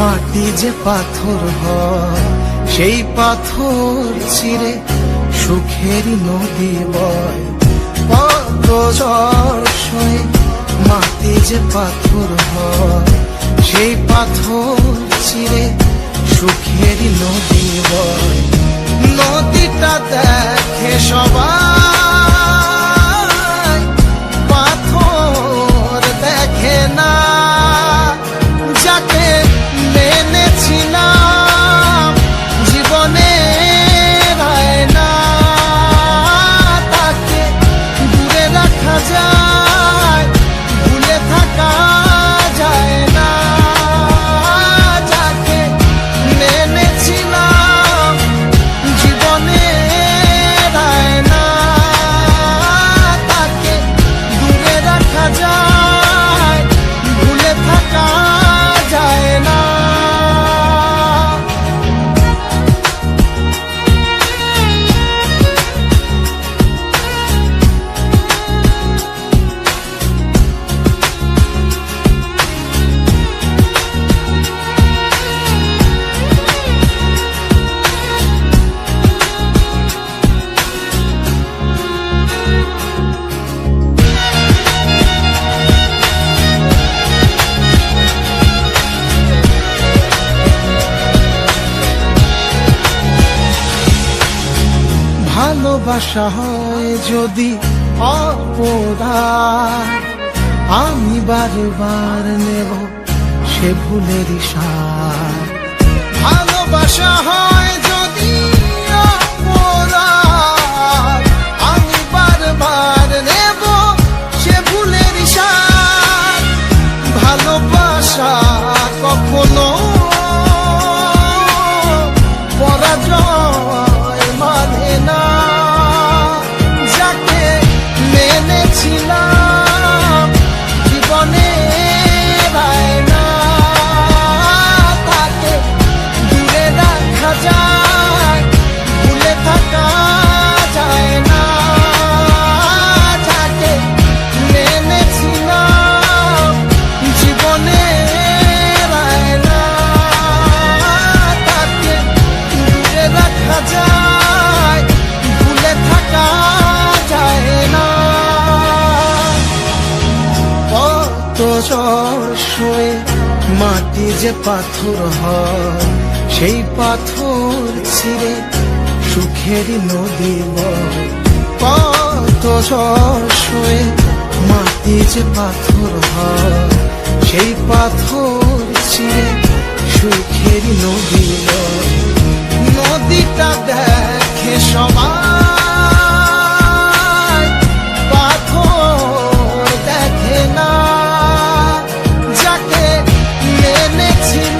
যে পাথর হয়, সেই পাথর চিরে সুখেরই নদী বয়। কত সয়ে মাটি যে পাথর হয়, সেই পাথর চিরে সুখেরই নদী বয়। নদীটা দেখে সবাই ভালোবাসা হয় যদি অপরাধ, আমি বারবার নেব সে ভুলের সার ভালোবাসা হয় যদি অপরাধ, আমি বারবার নেব সে ভুলের সার ভালোবাসা কখনো পরাজয় সয়ে মাটি যে পাথর হয়, সেই পাথর ছিঁড়ে সুখের নদী কত ঝড় মাটি যে পাথর হয়, সেই পাথর ছিঁড়ে to